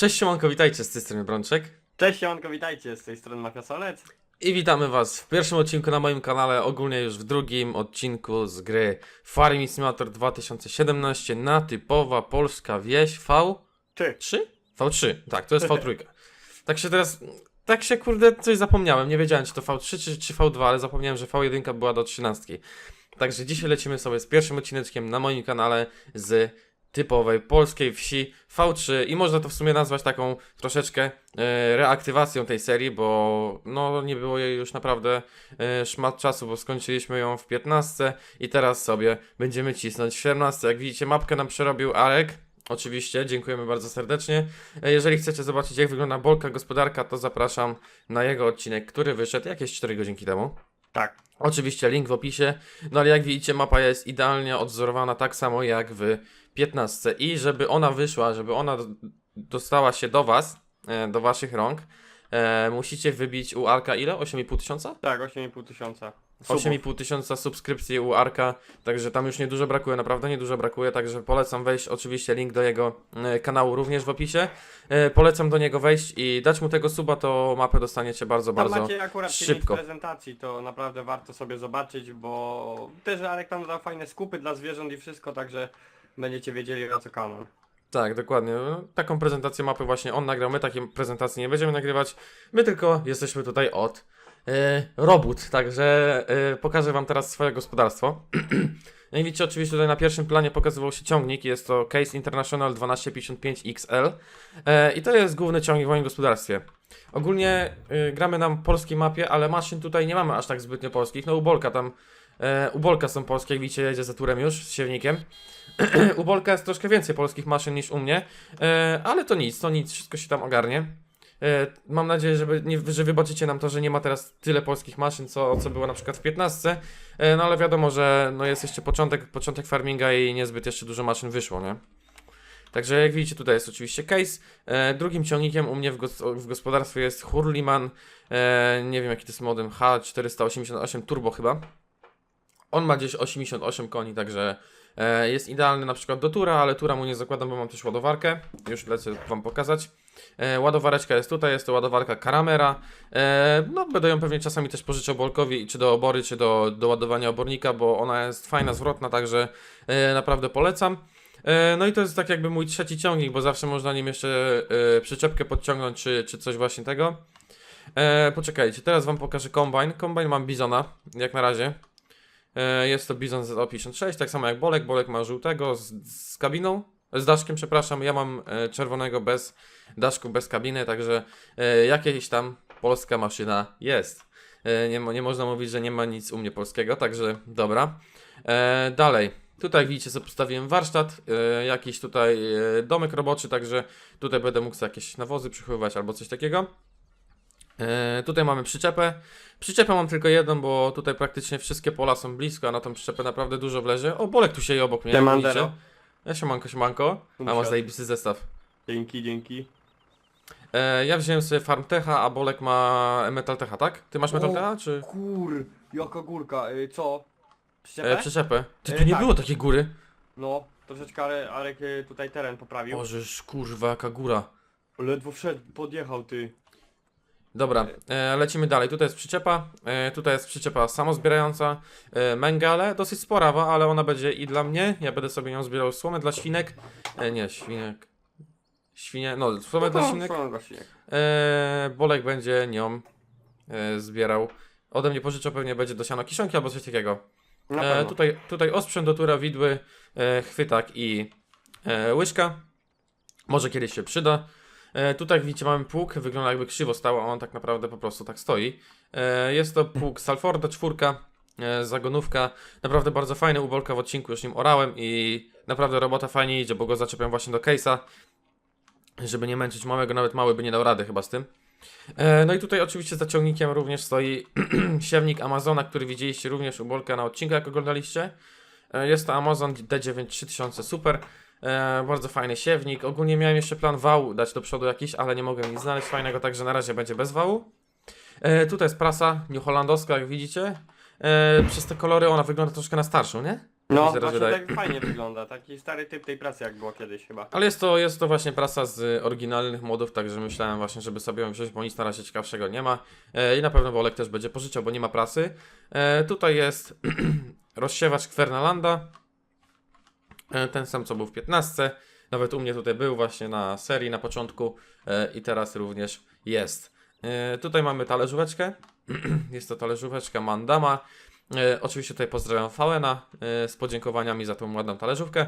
Cześć siemanko, witajcie z tej strony Brączek Cześć Siemanko, witajcie, z tej strony Mafia Solec. i witamy was w pierwszym odcinku na moim kanale, ogólnie już w drugim odcinku z gry Farming Simulator 2017 na typowa polska wieś V3? Ty. V3, tak, to jest V3. Tak się teraz, tak się kurde coś zapomniałem, nie wiedziałem czy to V3 czy, czy V2, ale zapomniałem, że V1 była do 13. Także dzisiaj lecimy sobie z pierwszym odcineczkiem na moim kanale z typowej polskiej wsi V3 i można to w sumie nazwać taką troszeczkę e, reaktywacją tej serii, bo no nie było jej już naprawdę e, szmat czasu, bo skończyliśmy ją w 15 i teraz sobie będziemy cisnąć w 17. Jak widzicie mapkę nam przerobił Arek. Oczywiście, dziękujemy bardzo serdecznie. E, Jeżeli chcecie zobaczyć jak wygląda Bolka Gospodarka, to zapraszam na jego odcinek, który wyszedł jakieś 4 godzinki temu. Tak. Oczywiście link w opisie. No ale jak widzicie, mapa jest idealnie odzorowana tak samo jak w 15. I żeby ona wyszła, żeby ona do- dostała się do Was, e, do Waszych rąk, e, musicie wybić u Arka ile? 8,5 tysiąca? Tak, 8,5 tysiąca. Subów. 8,5 tysiąca subskrypcji u Arka, także tam już niedużo brakuje, naprawdę niedużo brakuje, także polecam wejść, oczywiście link do jego e, kanału również w opisie. E, polecam do niego wejść i dać mu tego suba, to mapę dostaniecie bardzo, Tam bardzo macie akurat szybko. prezentacji, to naprawdę warto sobie zobaczyć, bo też Arek tam dał fajne skupy dla zwierząt i wszystko, także będziecie wiedzieli o co kanon. Tak, dokładnie. No, Taką prezentację mapy właśnie on nagrał. My takiej prezentacji nie będziemy nagrywać. My tylko jesteśmy tutaj od robót. Także e, pokażę Wam teraz swoje gospodarstwo. I widzicie, oczywiście tutaj na pierwszym planie pokazywał się ciągnik. Jest to Case International 1255XL. E, I to jest główny ciągnik w moim gospodarstwie. Ogólnie e, gramy na polskiej mapie, ale maszyn tutaj nie mamy aż tak zbytnio polskich. No u Bolka tam, e, u Bolka są polskie, jak widzicie, jedzie za turem już z siewnikiem. u Bolka jest troszkę więcej polskich maszyn niż u mnie, e, ale to nic, to nic, wszystko się tam ogarnie. E, mam nadzieję, żeby nie, że wybaczycie nam to, że nie ma teraz tyle polskich maszyn, co, co było na przykład w 15. E, no ale wiadomo, że no jest jeszcze początek, początek farminga i niezbyt jeszcze dużo maszyn wyszło, nie? Także jak widzicie, tutaj jest oczywiście case. E, drugim ciągnikiem u mnie w, gos w gospodarstwie jest Hurliman. Nie wiem jaki to jest modem H488 Turbo chyba. On ma gdzieś 88 koni, także jest idealny na przykład do tura, ale tura mu nie zakładam, bo mam też ładowarkę. Już lecę Wam pokazać. E, ładowareczka jest tutaj, jest to ładowarka Karamera. E, no, będę ją pewnie czasami też pożyczał Bolkowi, czy do obory, czy do, do ładowania obornika, bo ona jest fajna, zwrotna, także e, naprawdę polecam. E, no i to jest tak jakby mój trzeci ciągnik, bo zawsze można nim jeszcze e, przyczepkę podciągnąć, czy, czy coś właśnie tego. E, poczekajcie, teraz Wam pokażę kombajn. Kombajn mam Bizona, jak na razie. E, Jest to Bizon Z56, tak samo jak Bolek. Bolek ma żółtego z, z kabiną, z daszkiem, przepraszam. Ja mam e, czerwonego bez daszku, bez kabiny, także e, jakieś tam polska maszyna jest. Nie, nie można mówić, że nie ma nic u mnie polskiego, także dobra. Dalej. Tutaj widzicie, sobie postawiłem warsztat, jakiś tutaj domek roboczy, także tutaj będę mógł jakieś nawozy przychowywać albo coś takiego. E, tutaj mamy przyczepę. Przyczepę mam tylko jedną, bo tutaj praktycznie wszystkie pola są blisko, a na tą przyczepę naprawdę dużo wlezie. O, Bolek tu sieje obok mnie. Demandero. Ja siemanko, siemanko. A masz zajebisty zestaw. Dzięki, dzięki. E, ja wziąłem sobie Farmtecha, a Bolek ma Metaltecha, tak? Ty masz Metaltecha, czy Kur, jaka górka, y, co? Przyczepę? e, przyczepę? Ty, tu E, nie tak. było takiej góry. No, troszeczkę Ale- Arek y, tutaj teren poprawił. Bożeż, kurwa, jaka góra. Ledwo wszedł, podjechał ty. Dobra, e, lecimy dalej. Tutaj jest przyczepa, e, tutaj jest przyczepa samozbierająca, e, mengale, dosyć sporawa, ale ona będzie i dla mnie. Ja będę sobie nią zbierał słomę dla świnek. Nie, świnek. Świnie, no, słomę dla świnek. Słomę dla świnek. Bolek będzie nią zbierał. Ode mnie pożyczał pewnie będzie do siano kiszonki albo coś takiego. E, tutaj, tutaj osprzęt do tura, widły, chwytak i łyżka. Może kiedyś się przyda. E, tutaj widzicie mamy pług, wygląda jakby krzywo stał, a on tak naprawdę po prostu tak stoi. E, jest to pług Salforda, czwórka, e, zagonówka. Naprawdę bardzo fajny, u Bolka w odcinku już nim orałem i naprawdę robota fajnie idzie, bo go zaczepiam właśnie do case'a, żeby nie męczyć małego, nawet mały by nie dał rady chyba z tym. No i tutaj oczywiście za ciągnikiem również stoi siewnik Amazona, który widzieliście również u Bolka na odcinku, jak oglądaliście. Jest to Amazon D9 3000 Super. E, bardzo fajny siewnik. Ogólnie miałem jeszcze plan wał dać do przodu jakiś, ale nie mogłem nic znaleźć fajnego, także na razie będzie bez wału. E, tutaj jest prasa New Hollandowska, jak widzicie. E, przez te kolory ona wygląda troszkę na starszą, nie? No, właśnie wydaje. tak fajnie wygląda. Taki stary typ tej pracy jak było kiedyś chyba. Ale jest to, jest to właśnie prasa z oryginalnych modów, także myślałem właśnie, żeby sobie ją wziąć, bo nic na razie ciekawszego nie ma. E, I na pewno Wolek też będzie pożyczał, bo nie ma prasy. E, tutaj jest rozsiewacz Kwernalanda. E, ten sam, co był w 15. Nawet u mnie tutaj był właśnie na serii na początku e, i teraz również jest. E, tutaj mamy talerzóweczkę. jest to talerzóweczka Mandama. Oczywiście tutaj pozdrawiam Fałena e, z podziękowaniami za tą ładną talerzówkę.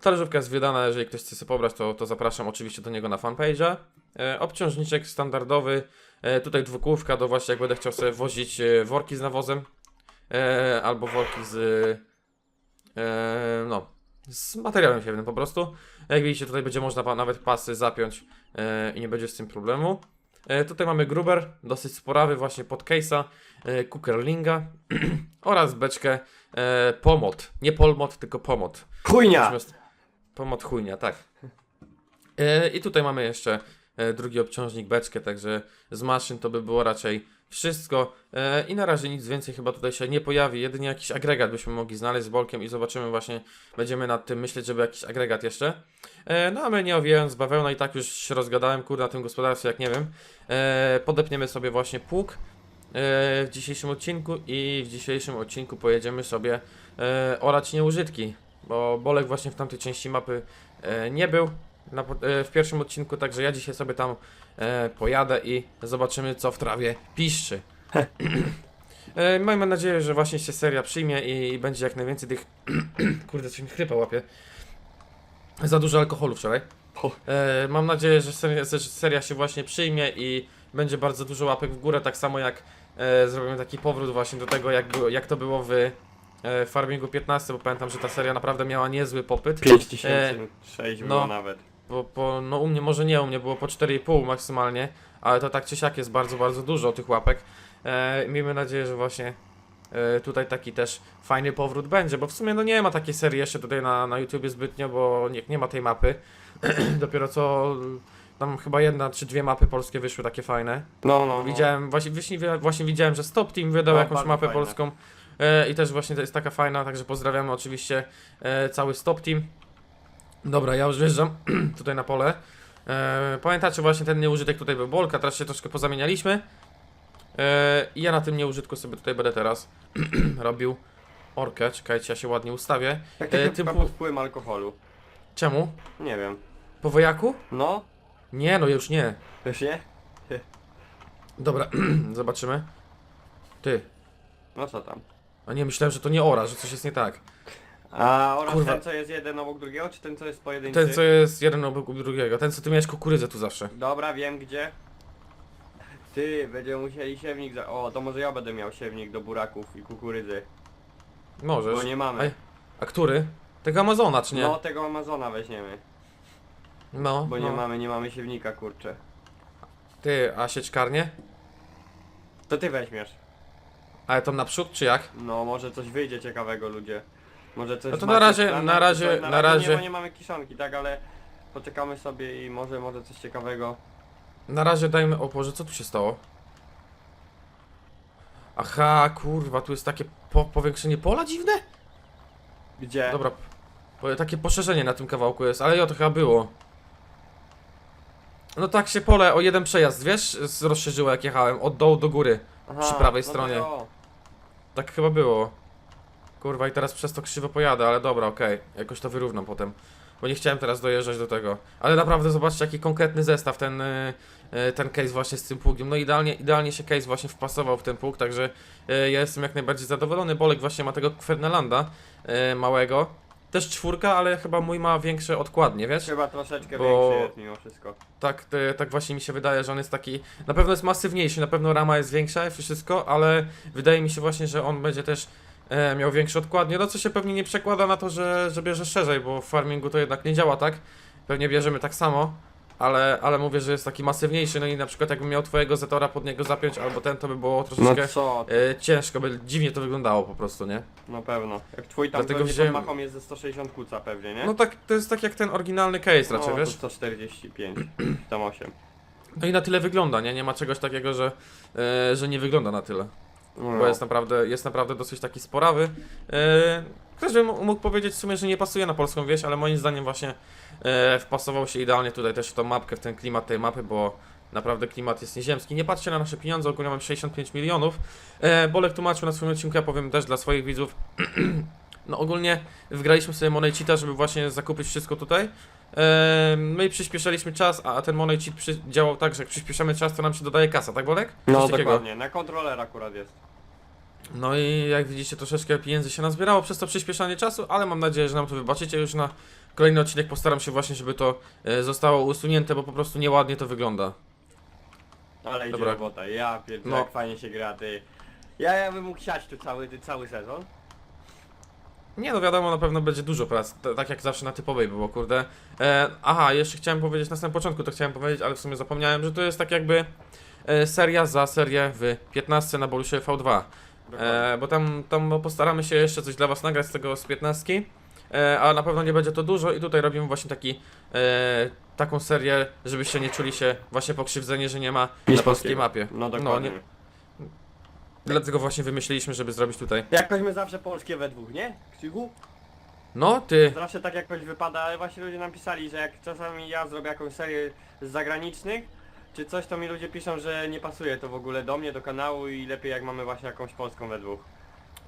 Talerzówka jest wydana, jeżeli ktoś chce sobie pobrać, to, to zapraszam oczywiście do niego na fanpage'a. Obciążniczek standardowy, tutaj dwukółka do właśnie jak będę chciał sobie wozić worki z nawozem, albo worki z, no, z materiałem siewnym po prostu. Jak widzicie tutaj będzie można nawet pasy zapiąć e, i nie będzie z tym problemu. E, tutaj mamy gruber, dosyć sporawy właśnie pod case'a, cookerlinga oraz beczkę pomot, nie polmot, tylko pomot. Chujnia! Pomot chujnia, tak. I tutaj mamy jeszcze drugi obciążnik beczkę, także z maszyn to by było raczej wszystko. E, I na razie nic więcej chyba tutaj się nie pojawi, jedynie jakiś agregat byśmy mogli znaleźć z bolkiem i zobaczymy właśnie, będziemy nad tym myśleć, żeby jakiś agregat jeszcze. E, No a my nie owijając bawełna i tak już się rozgadałem, kurde, na tym gospodarstwie, jak nie wiem. E, Podepniemy sobie właśnie pług w dzisiejszym odcinku i w dzisiejszym odcinku pojedziemy sobie orać nieużytki bo Bolek właśnie w tamtej części mapy nie był w pierwszym odcinku, także ja dzisiaj sobie tam e, pojadę i zobaczymy co w trawie piszczy. e, miejmy nadzieję, że właśnie się seria przyjmie i, i będzie jak najwięcej tych... Kurde, coś mi chrypa łapie. Za dużo alkoholu wczoraj. O. E, mam nadzieję, że seria, że seria się właśnie przyjmie i będzie bardzo dużo łapek w górę, tak samo jak e, zrobimy taki powrót właśnie do tego, jak, było, jak to było w e, Farmingu 15, bo pamiętam, że ta seria naprawdę miała niezły popyt. 5000, 6 no. było nawet. Bo, po, no u mnie może nie, u mnie było po 4,5 maksymalnie, ale to tak czy siak jest bardzo, bardzo dużo tych łapek. E, miejmy nadzieję, że właśnie e, tutaj taki też fajny powrót będzie, bo w sumie no nie ma takiej serii jeszcze tutaj na, na YouTubie zbytnio, bo nie, nie ma tej mapy. Dopiero co tam chyba jedna czy dwie mapy polskie wyszły takie fajne. No, no, no. Widziałem, właśnie, właśnie, właśnie widziałem, że Stop Team wydał No, jakąś mapę fajne. polską e, i też właśnie to jest taka fajna, także pozdrawiamy oczywiście e, cały Stop Team. Dobra, ja już wjeżdżam tutaj na pole. E, pamiętacie właśnie ten nieużytek tutaj był Bolka, teraz się troszkę pozamienialiśmy. E, I ja na tym nieużytku sobie tutaj będę teraz robił orkę, czekajcie, ja się ładnie ustawię. Jak e, e, tym chyba pu- pod wpływem alkoholu. Czemu? Nie wiem. Po wojaku? No, Nie, no już nie. wiesz nie? Dobra, zobaczymy. Ty, No co tam? a nie, myślałem, że to nie ora, że coś jest nie tak. A oraz Kurwa. ten co jest jeden obok drugiego, czy ten co jest pojedynczy? Ten, co jest jeden obok drugiego. Ten, co ty miałeś kukurydzę tu zawsze. Dobra, wiem gdzie. Ty, będziemy musieli siewnik za... O, to może ja będę miał siewnik do buraków i kukurydzy. Możesz. Bo nie mamy. A który? Tego Amazona, czy nie? No, tego Amazona weźmiemy. No, Bo no. nie mamy, nie mamy siewnika, kurczę. Ty, a sieczkarnie? To ty weźmiesz. Ale tam naprzód, czy jak? No, może coś wyjdzie ciekawego, ludzie. Może coś No to macie na razie- w planach, na razie- na razie- Nie, bo nie mamy kiszonki, tak, ale poczekamy sobie i może, może coś ciekawego. Na razie dajmy... O Boże, co tu się stało? Aha, kurwa, tu jest takie po powiększenie pola dziwne? Gdzie? Dobra, takie poszerzenie na tym kawałku jest, ale jo, to chyba było. No tak się pole o jeden przejazd, wiesz, z- rozszerzyło jak jechałem, od dołu do góry. Aha, przy prawej no to stronie. jo. Tak chyba było. Kurwa i teraz przez to krzywo pojadę, ale dobra, okej. Jakoś to wyrównam potem. Bo nie chciałem teraz dojeżdżać do tego. Ale naprawdę zobaczcie jaki konkretny zestaw ten, y, y, ten case właśnie z tym pługiem. No idealnie, idealnie się case właśnie wpasował w ten pług, także y, ja jestem jak najbardziej zadowolony. Bolek właśnie ma tego Kwernelanda y, małego. Też czwórka, ale chyba mój ma większe odkładnie, wiesz? Chyba troszeczkę Bo- większy jest mimo wszystko. Tak, tak właśnie mi się wydaje, że on jest taki. Na pewno jest masywniejszy, na pewno rama jest większa i wszystko, ale wydaje mi się właśnie, że on będzie też e, miał większe odkładnie. No co się pewnie nie przekłada na to, że, że bierze szerzej, bo w farmingu to jednak nie działa tak. Pewnie bierzemy tak samo, ale, ale mówię, że jest taki masywniejszy. No i na przykład jakbym miał twojego Zetora pod niego zapiąć albo ten, to by było No troszeczkę co? e, ciężko, by dziwnie to wyglądało po prostu, nie? Na pewno. Jak twój tam Dlatego pewnie wziąłem- pod machą jest ze 160 kuca pewnie, nie? No tak, to jest tak jak ten oryginalny case raczej, no, wiesz? to 145, tam 8. No i na tyle wygląda, nie? Nie ma czegoś takiego, że, e, że nie wygląda na tyle. Bo jest naprawdę, jest naprawdę dosyć taki sporawy. E, ktoś by mógł powiedzieć w sumie, że nie pasuje na polską wieś, ale moim zdaniem właśnie e, wpasował się idealnie tutaj też w tą mapkę, w ten klimat tej mapy, bo naprawdę klimat jest nieziemski. Nie patrzcie na nasze pieniądze, ogólnie mam 65 milionów. E, Bolek tłumaczył na swoim odcinku, ja powiem też dla swoich widzów. no ogólnie wgraliśmy sobie Money Cheata, żeby właśnie zakupić wszystko tutaj. My przyspieszaliśmy czas, a ten Money Cheat przy, działał tak, że jak przyspieszamy czas, to nam się dodaje kasa, tak Bolek? No Coś takiego. dokładnie, na kontroler akurat jest. No i jak widzicie, troszeczkę pieniędzy się nazbierało przez to przyspieszanie czasu, ale mam nadzieję, że nam to wybaczycie. Już na kolejny odcinek postaram się właśnie, żeby to e, zostało usunięte, bo po prostu nieładnie to wygląda. Ale idzie Dobra. robota, ja pierdolę, No. jak fajnie się gra, ty. Ja, ja bym mógł siać tu cały, cały sezon. Nie no wiadomo, na pewno będzie dużo prac, t- tak jak zawsze na typowej było, kurde. E, aha, jeszcze chciałem powiedzieć na samym początku, to chciałem powiedzieć, ale w sumie zapomniałem, że to jest tak jakby e, seria za serię w 15 na Bolusie V2. E, bo tam, tam no, postaramy się jeszcze coś dla was nagrać z tego z 15. E, a na pewno nie będzie to dużo i tutaj robimy właśnie taki, e, taką serię, żebyście nie czuli się właśnie pokrzywdzeni, że nie ma na polskiej mapie. No dokładnie. nie, dlatego właśnie wymyśliliśmy, żeby zrobić tutaj. Jakoś my zawsze polskie we dwóch, nie? Krzychu? No, ty, Zawsze tak jakoś wypada, ale właśnie ludzie nam pisali, że jak czasami ja zrobię jakąś serię z zagranicznych, czy coś, to mi ludzie piszą, że nie pasuje to w ogóle do mnie, do kanału i lepiej jak mamy właśnie jakąś polską we dwóch.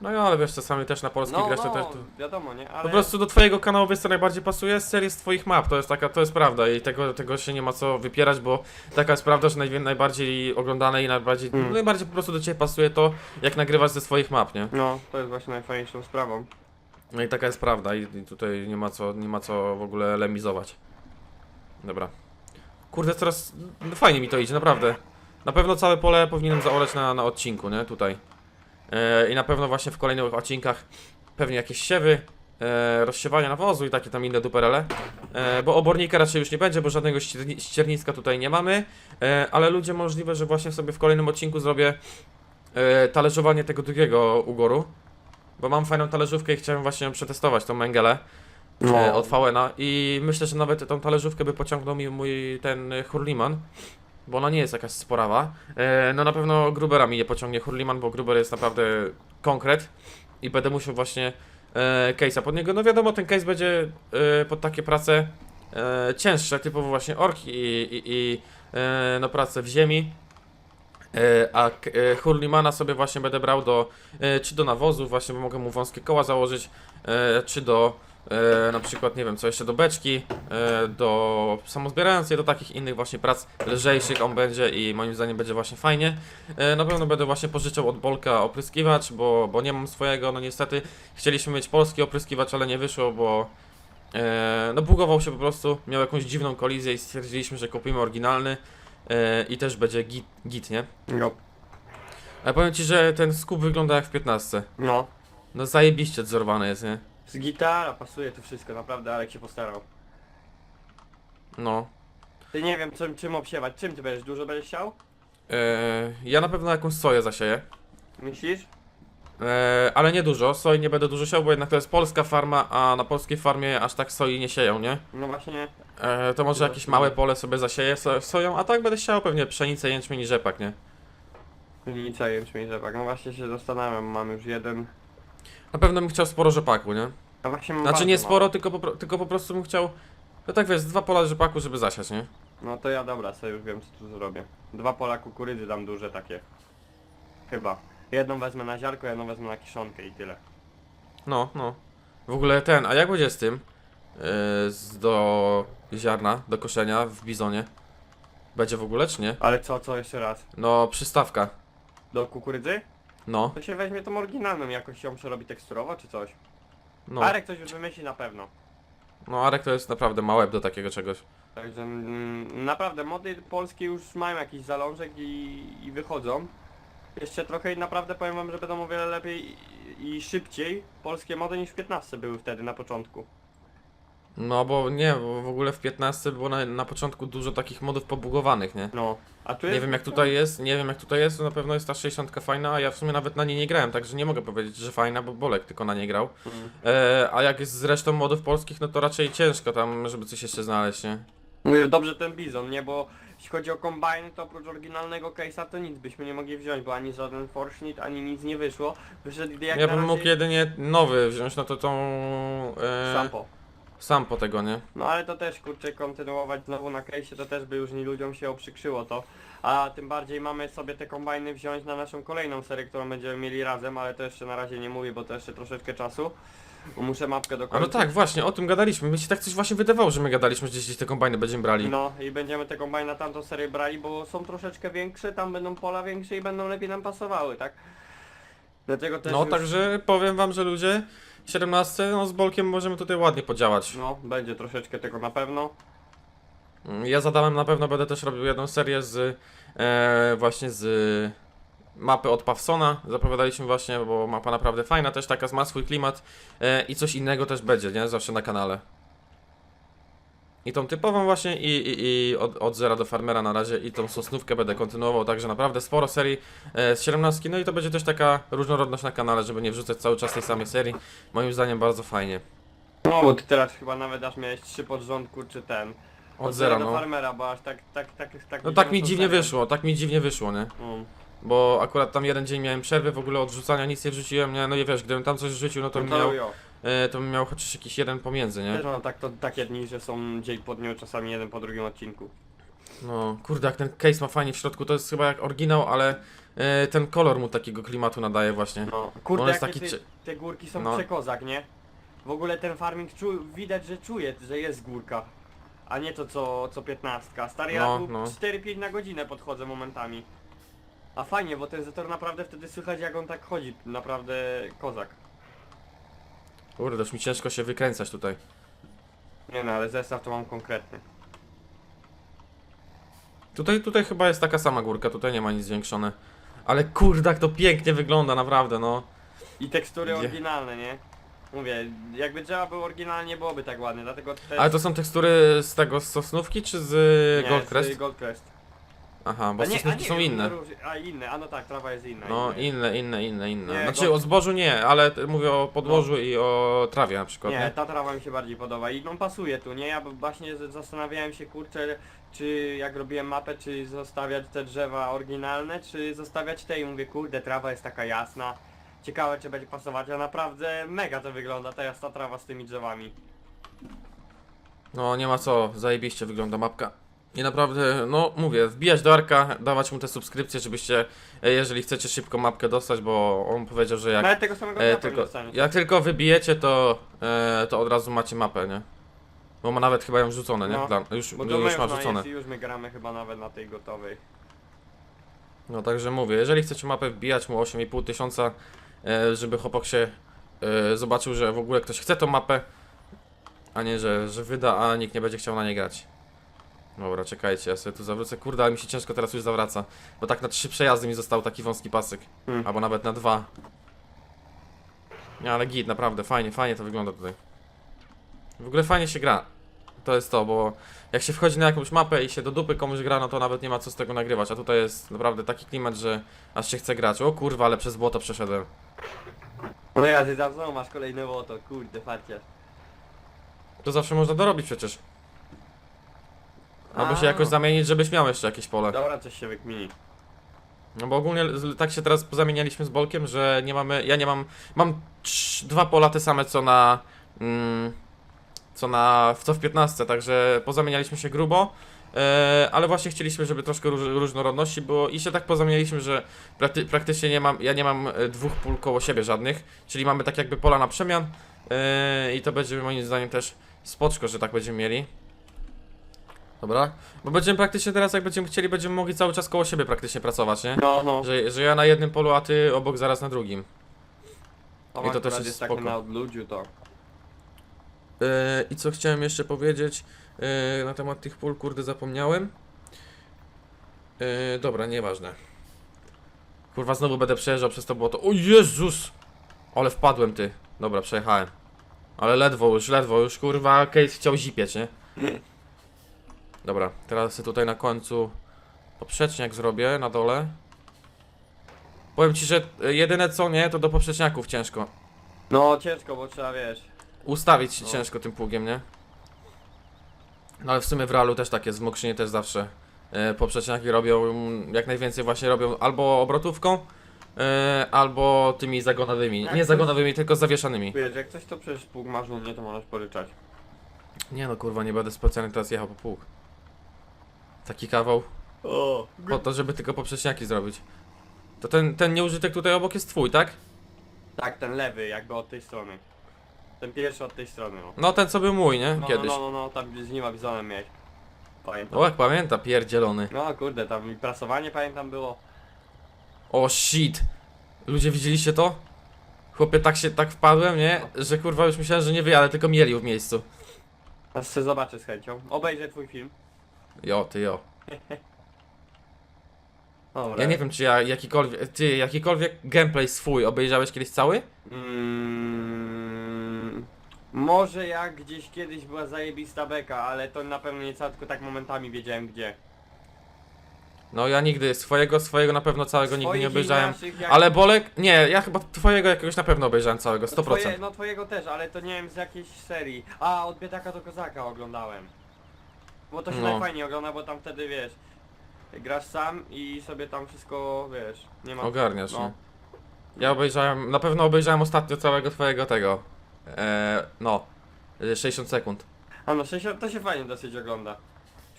No ja, ale wiesz, czasami też na polskiej No, to no, też... To... wiadomo, nie? Ale... Po prostu do twojego kanału wiesz co najbardziej pasuje? Serię z twoich map, to jest taka, to jest prawda i tego, tego się nie ma co wypierać, bo taka jest prawda, że najbardziej oglądane i najbardziej, Mm. najbardziej po prostu do ciebie pasuje to, jak nagrywasz ze swoich map, nie? No, to jest właśnie najfajniejszą sprawą. No i taka jest prawda i, i tutaj nie ma co, nie ma co w ogóle lemizować. Dobra. Kurde, coraz no fajnie mi to idzie, naprawdę. Na pewno całe pole powinienem zaorać na, na odcinku, nie? Tutaj. E, I na pewno właśnie w kolejnych odcinkach pewnie jakieś siewy, e, rozsiewania nawozu i takie tam inne duperele. E, bo obornika raczej już nie będzie, bo żadnego ścierni- ścierniska tutaj nie mamy. Ale ludzie możliwe, że właśnie sobie w kolejnym odcinku zrobię talerzowanie tego drugiego ugoru. Bo mam fajną talerzówkę i chciałem właśnie przetestować, tą Mengelę e, od VN-a i myślę, że nawet tą talerzówkę by pociągnął mi mój ten Hurliman, bo ona nie jest jakaś sporawa. E, no na pewno Grubera mi nie pociągnie Hurliman, bo Gruber jest naprawdę konkret i będę musiał właśnie e, case'a pod niego. No wiadomo, ten case będzie e, pod takie prace e, cięższe, typowo właśnie orki i, i, i e, no prace w ziemi. E, a e, Hurlimana sobie właśnie będę brał do, e, czy do nawozu, właśnie bo mogę mu wąskie koła założyć, e, czy do e, na przykład, nie wiem, co jeszcze do beczki, e, do samozbierającej, do takich innych właśnie prac lżejszych on będzie i moim zdaniem będzie właśnie fajnie. E, na pewno będę właśnie pożyczał od Bolka opryskiwacz, bo, bo nie mam swojego, no niestety chcieliśmy mieć polski opryskiwacz, ale nie wyszło, bo e, no bugował się po prostu, miał jakąś dziwną kolizję i stwierdziliśmy, że kupimy oryginalny e, i też będzie git, git, nie? No. Ale powiem Ci, że ten skup wygląda jak w 15. No. No zajebiście odzorowany jest, nie? Z gitara pasuje tu wszystko, naprawdę Alek się postarał. No. Ty nie wiem czym, czym obsiewać, czym ty będziesz, dużo będziesz chciał? E, ja na pewno jakąś soję zasieję. Myślisz? E, ale nie dużo, soi nie będę dużo siał, bo jednak to jest polska farma, a na polskiej farmie aż tak soi nie sieją, nie? No właśnie, E, to może jakieś małe pole sobie zasieję so, soją, a tak będę siał pewnie pszenicę, jęczmień i rzepak, nie? Linica jęczmień rzepak, no właśnie się zastanawiam, mam już jeden. Na pewno bym chciał sporo rzepaku, nie? A właśnie mam Znaczy bardzo nie mało. sporo, tylko po, pro- tylko po prostu bym chciał, no tak wiesz, z dwa pola rzepaku, żeby zasiać, nie? No to ja dobra, sobie już wiem co tu zrobię. Dwa pola kukurydzy dam duże takie. Chyba. Jedną wezmę na ziarko, jedną wezmę na kiszonkę i tyle. No, no. W ogóle ten, a jak będzie z tym? Yy, z do ziarna, do koszenia w bizonie? Będzie w ogóle, czy nie? Ale co, co jeszcze raz? No, przystawka. Do kukurydzy? No, To się weźmie tą oryginalną, jakoś ją przerobi teksturowo czy coś. no. Arek coś już wymyśli na pewno. No, Arek to jest naprawdę małe do takiego czegoś. Także mm, naprawdę mody polskie już mają jakiś zalążek i, i wychodzą. Jeszcze trochę i naprawdę powiem wam, że będą o wiele lepiej i, i szybciej polskie mody niż w 15 były wtedy na początku. No, bo nie, bo w ogóle w 15 było na, na początku dużo takich modów pobugowanych, nie? No, a tu Nie jest... wiem jak tutaj jest, nie wiem jak tutaj jest, to na pewno jest ta 60 fajna, a ja w sumie nawet na niej nie grałem, także nie mogę powiedzieć, że fajna, bo Bolek tylko na niej grał. Mm. E, a jak jest z resztą modów polskich, no to raczej ciężko tam, żeby coś jeszcze znaleźć, nie? Mówię, dobrze ten bizon, nie? Bo jeśli chodzi o kombajny, to oprócz oryginalnego case'a to nic byśmy nie mogli wziąć, bo ani żaden Forsnit, ani nic nie wyszło. Wyszedł jak Ja na bym razie mógł jedynie nowy wziąć, no to tą... E, Sampo. Sam po tego, nie? No ale to też kurczę kontynuować znowu na case'ie, to też by już nie ludziom się oprzykrzyło to. A tym bardziej mamy sobie te kombajny wziąć na naszą kolejną serię, którą będziemy mieli razem, ale to jeszcze na razie nie mówię, bo to jeszcze troszeczkę czasu. Bo muszę mapkę A no dokończyć. tak, właśnie, o tym gadaliśmy. Mi się tak coś właśnie wydawało, że my gadaliśmy, że gdzieś te kombajny będziemy brali. No i będziemy te kombajny na tamtą serię brali, bo są troszeczkę większe, tam będą pola większe i będą lepiej nam pasowały, tak? Dlatego też No już, także powiem wam, że ludzie 17, no z Bolkiem możemy tutaj ładnie podziałać. No, będzie troszeczkę tego na pewno. Mm, Ja z Adamem na pewno będę też robił jedną serię z e, właśnie z mapy od Pawsona. Zapowiadaliśmy właśnie, bo mapa naprawdę fajna, też taka ma swój klimat e, i coś innego też będzie, nie? Zawsze na kanale. I tą typową właśnie i, i, i od, od zera do farmera na razie i tą sosnówkę będę kontynuował, także naprawdę sporo serii e, z 17, no i to będzie też taka różnorodność na kanale, żeby nie wrzucać cały czas tej samej serii. Moim zdaniem bardzo fajnie. No, bo ty teraz chyba nawet aż miałeś trzy pod rząd, czy ten. Od zera, do no. farmera, bo aż tak, tak, tak, tak. No tak mi dziwnie wyszło, tak mi dziwnie wyszło, nie? Mm. Bo akurat tam jeden dzień miałem przerwy, w ogóle odrzucania nic nie wrzuciłem, nie? No i wiesz, gdybym tam coś wrzucił, no to No bym to miał, jo. E, to bym miał chociaż jakiś jeden pomiędzy, nie? Też mam tak, to, takie dni, że są dzień po dniu, czasami jeden po drugim odcinku. No, kurde, jak ten case ma fajnie w środku, to jest chyba jak oryginał, ale e, ten kolor mu takiego klimatu nadaje właśnie. No, kurde, On jest taki te, cie- te górki są No. przekozak, nie? W ogóle ten farming czu, widać, że czuje, że jest górka. A nie to co, co 15. Stary, ja No, tu no. 4-5 na godzinę podchodzę momentami. A fajnie, bo ten zetor naprawdę wtedy słychać jak on tak chodzi. Naprawdę kozak. Kurde, już mi ciężko się wykręcać tutaj. Nie no, ale zestaw to mam konkretny. Tutaj, tutaj chyba jest taka sama górka, tutaj nie ma nic zwiększone. Ale kurde, jak to pięknie wygląda, naprawdę, no. I tekstury Gdzie? oryginalne, nie? Mówię, jakby drzewa były oryginalnie, byłoby tak ładnie, dlatego też... Ale to są tekstury z tego, z sosnówki, czy z nie, Goldcrest? z Goldcrest. Aha, bo A nie, a sosnówki nie, są inne. A inne, a no tak, trawa jest inna. No, inna. inne, inne, inne, inne. Nie, Znaczy go- o zbożu nie, ale t- mówię o podłożu i o trawie na przykład. Nie, Nie, ta trawa mi się bardziej podoba i no pasuje tu, nie? Ja b- właśnie z- zastanawiałem się, kurczę, czy jak robiłem mapę, czy zostawiać te drzewa oryginalne, czy zostawiać te i mówię, kurde, trawa jest taka jasna. Ciekawe, czy będzie pasować, a naprawdę mega to wygląda, ta jasna trawa z tymi drzewami. No nie ma co, zajebiście wygląda mapka. I naprawdę, no mówię, wbijać do Arka, dawać mu te subskrypcje, żebyście, e, jeżeli chcecie szybko mapkę dostać, bo on powiedział, że jak, Nawet tego samego e, dnia tylko, tylko, dostaniesz. jak tylko wybijecie, to, e, to od razu macie mapę, nie? Bo ma nawet chyba ją rzucone, nie? No, Plan, już, Bo to już ma już, rzucone. jest i już my gramy chyba nawet na tej gotowej. No także mówię, jeżeli chcecie mapę wbijać mu 8,5 tysiąca, e, żeby chłopak się e, zobaczył, że w ogóle ktoś chce tą mapę, a nie, że, że wyda, a nikt nie będzie chciał na nie grać. Dobra, czekajcie, ja sobie tu zawrócę. Kurde, ale mi się ciężko teraz już zawraca, bo tak na trzy przejazdy mi został taki wąski pasek, Hmm. albo nawet na dwa. Nie, ale git, naprawdę, fajnie, fajnie to wygląda tutaj. W ogóle fajnie się gra. To jest to, bo jak się wchodzi na jakąś mapę i się do dupy komuś gra, no to nawet nie ma co z tego nagrywać, a tutaj jest naprawdę taki klimat, że aż się chce grać. O kurwa, ale przez błoto przeszedłem. No ja, ty znowu masz kolejne woto, kurde, farcie. To zawsze można dorobić przecież. Albo się jakoś zamienić, żebyś miał jeszcze jakieś pole. Dobra, coś się wykmini. No bo ogólnie z- tak się teraz pozamienialiśmy z Bolkiem, że nie mamy, ja nie mam, mam trz, dwa pola te same co na, mm, co na, co w 15, także pozamienialiśmy się grubo, e, ale właśnie chcieliśmy, żeby troszkę róż, różnorodności było i się tak pozamienialiśmy, że prakty, praktycznie nie mam, ja nie mam e, dwóch pól koło siebie żadnych, czyli mamy tak jakby pola na przemian e, i to będzie moim zdaniem też spoczko, że tak będziemy mieli. Dobra, bo będziemy praktycznie teraz jak będziemy chcieli, będziemy mogli cały czas koło siebie praktycznie pracować, nie? No, no. Że, że ja na jednym polu, a ty obok zaraz na drugim. O, I to też jest jest tak spoko. na odludziu to. Yy, I co chciałem jeszcze powiedzieć yy, na temat tych pól, kurde, zapomniałem. Yy, dobra, nieważne. Kurwa, znowu będę przejeżdżał przez to błoto. O Jezus! Ale wpadłem, ty. Dobra, przejechałem. Ale ledwo już, ledwo już, kurwa, Case chciał zipieć, nie? Dobra, teraz sobie tutaj na końcu poprzeczniak zrobię, na dole. Powiem ci, że y, jedyne co nie, to do poprzeczniaków ciężko. No ciężko, bo trzeba wiesz. Ustawić No. ciężko tym pługiem, nie? No ale w sumie w realu też tak jest, w Mokrzynie też zawsze e, poprzeczniaki robią, mm, jak najwięcej właśnie robią albo obrotówką, e, albo tymi zagonowymi. Jak Nie coś- zagonowymi, tylko zawieszanymi. Wiesz, jak coś to przecież pług masz u mnie, to możesz pożyczać. Nie no kurwa, nie będę specjalnie teraz jechał po pług. Taki kawał, O, po to, żeby tylko poprzeczniaki zrobić. To ten, ten nieużytek tutaj obok jest twój, tak? Tak, ten lewy, jakby od tej strony. Ten pierwszy od tej strony, no. No ten co był mój, nie? No, Kiedyś. no, no, no, tam z nim bizonem miałeś. Pamiętam. O, jak pamięta, pierdzielony. No kurde, tam i prasowanie pamiętam było. O shit! Ludzie widzieliście to? Chłopie, tak się, tak wpadłem, nie? Że kurwa już myślałem, że nie wyjadę, tylko mieli w miejscu. Aż se zobaczę z chęcią. Obejrzę twój film. Jo, ty jo. Dobra. Ja nie wiem, czy ja jakikolwiek, ty, jakikolwiek gameplay swój obejrzałeś kiedyś cały? Mm, może jak gdzieś kiedyś była zajebista beka, ale to na pewno nie cała, tylko tak momentami wiedziałem gdzie. No ja nigdy, swojego, swojego na pewno całego nigdy nie i obejrzałem. naszych, jak- Ale Bolek, nie, ja chyba twojego jakiegoś na pewno obejrzałem całego, No 100%. Twoje, no twojego też, ale to nie wiem z jakiejś serii. A, od biedaka do kozaka oglądałem. Bo to się No. najfajniej ogląda, bo tam wtedy wiesz, grasz sam i sobie tam wszystko wiesz, nie ma. Ogarniasz, no. Ja obejrzałem, na pewno obejrzałem ostatnio całego twojego tego. Eee, no, e, 60 sekund. A no, 60 to się fajnie dosyć ogląda.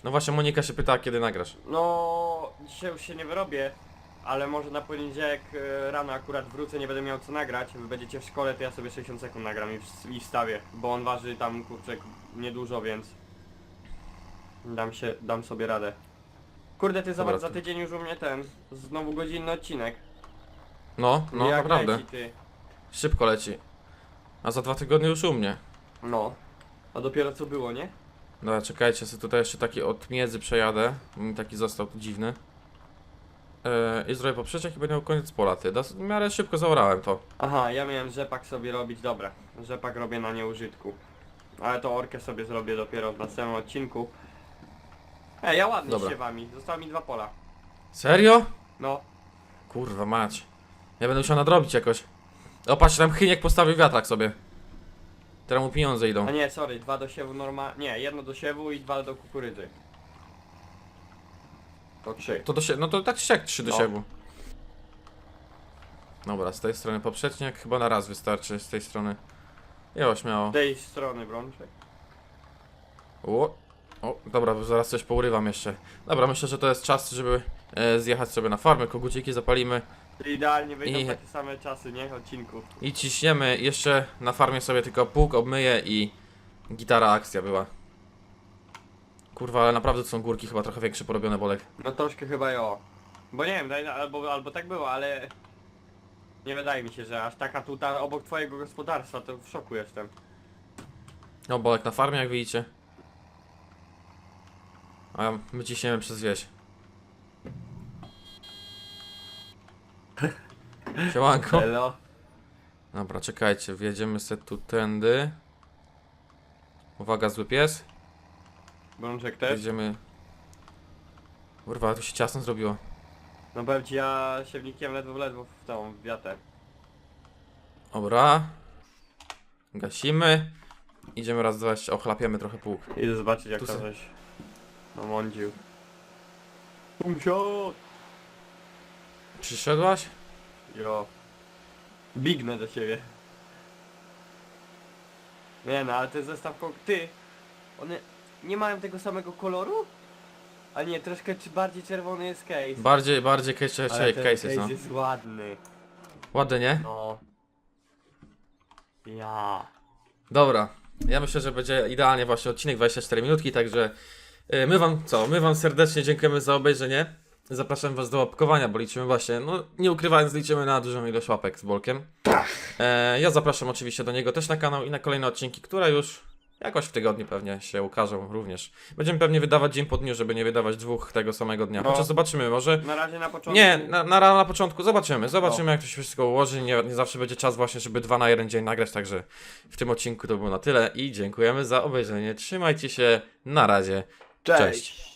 No właśnie Monika się pytała kiedy nagrasz. No, dzisiaj już się nie wyrobię, ale może na poniedziałek e, rano akurat wrócę, nie będę miał co nagrać. Wy będziecie w szkole, to ja sobie 60 sekund nagram i, i wstawię, bo on waży tam kurczę niedużo, więc dam się, dam sobie radę. Kurde, ty zobacz, za to- tydzień już u mnie ten, znowu godzinny odcinek. No, no Jak naprawdę. leci, ty. Szybko leci. A za dwa tygodnie już u mnie. No. A dopiero co było, nie? Dobra, czekajcie, sobie tutaj jeszcze taki od miedzy przejadę. Mi taki został tu dziwny. Eee, I zrobię poprzeczek i będę miał koniec pola, ty. Dos- W miarę szybko zaorałem to. Aha, ja miałem rzepak sobie robić, dobra. Rzepak robię na nieużytku. Ale to orkę sobie zrobię dopiero w następnym odcinku. Ej, ja ładnie Dobra. się wami. Zostały mi dwa pola. Serio? No, Kurwa mać. Ja będę musiał nadrobić jakoś. O, patrz, tam Chyniek postawił wiatrak sobie. Teraz mu pieniądze idą. a nie, sorry, dwa do siewu norma... Nie, jedno do siewu i dwa do kukurydzy. To trzy. To do sie- no to tak siak trzy do No. siewu. Dobra, z tej strony poprzeczniak chyba na raz wystarczy, z tej strony. Jo, śmiało. Z tej strony brączek. O, o, dobra, zaraz coś pourywam jeszcze. Dobra, myślę, że to jest czas, żeby e, zjechać sobie na farmę, koguciki zapalimy Idealnie wyjdą I- takie same czasy, nie? Odcinków. i ciśniemy. Jeszcze na farmie sobie tylko pług obmyję i gitara akcja była. Kurwa, ale naprawdę to są górki chyba trochę większe porobione bolek. No troszkę chyba jo. Bo nie wiem, daj- albo, albo tak było, ale... Nie wydaje mi się, że aż taka tuta obok twojego gospodarstwa, to w szoku jestem. No, bolek na farmie, jak widzicie. A my ciśniemy przez wieś. Siemanko. Hello. Dobra, czekajcie, wjedziemy se tu tędy. Uwaga, zły pies. Brączek też? Wjedziemy... Kurwa, tu się ciasno zrobiło. No powiem ci, ja siewnikiem ledwo ledwo w tą wiatę. Dobra. Gasimy. Idziemy raz, dwa, jeszcze ochlapiemy trochę pług. Idę zobaczyć jak Tu tam se- żeś namądził. Umsiot! Przyszedłaś? Jo. Bignę do ciebie. Nie no, ale ten zestaw kok... Ty! One nie mają tego samego koloru? A nie, troszkę czy bardziej czerwony jest case. Bardziej, bardziej case, Ale shape ten cases, no. case jest ładny. Ładnie, nie? No. Ja. Dobra. Ja myślę, że będzie idealnie właśnie odcinek 24 minutki, także my wam co? My wam serdecznie dziękujemy za obejrzenie. Zapraszam was do łapkowania, bo liczymy właśnie, no nie ukrywając, liczymy na dużą ilość łapek z Bolkiem. E, ja zapraszam oczywiście do niego też na kanał i na kolejne odcinki, które już jakoś w tygodniu pewnie się ukażą również. Będziemy pewnie wydawać dzień po dniu, żeby nie wydawać dwóch tego samego dnia. No. Chociaż zobaczymy, może Na razie na początku... nie, na, na, na początku zobaczymy. Zobaczymy, jak to się wszystko ułoży. Nie, nie zawsze będzie czas właśnie, żeby dwa na jeden dzień nagrać, także w tym odcinku to było na tyle i dziękujemy za obejrzenie. Trzymajcie się, na razie. Cześć. Cześć.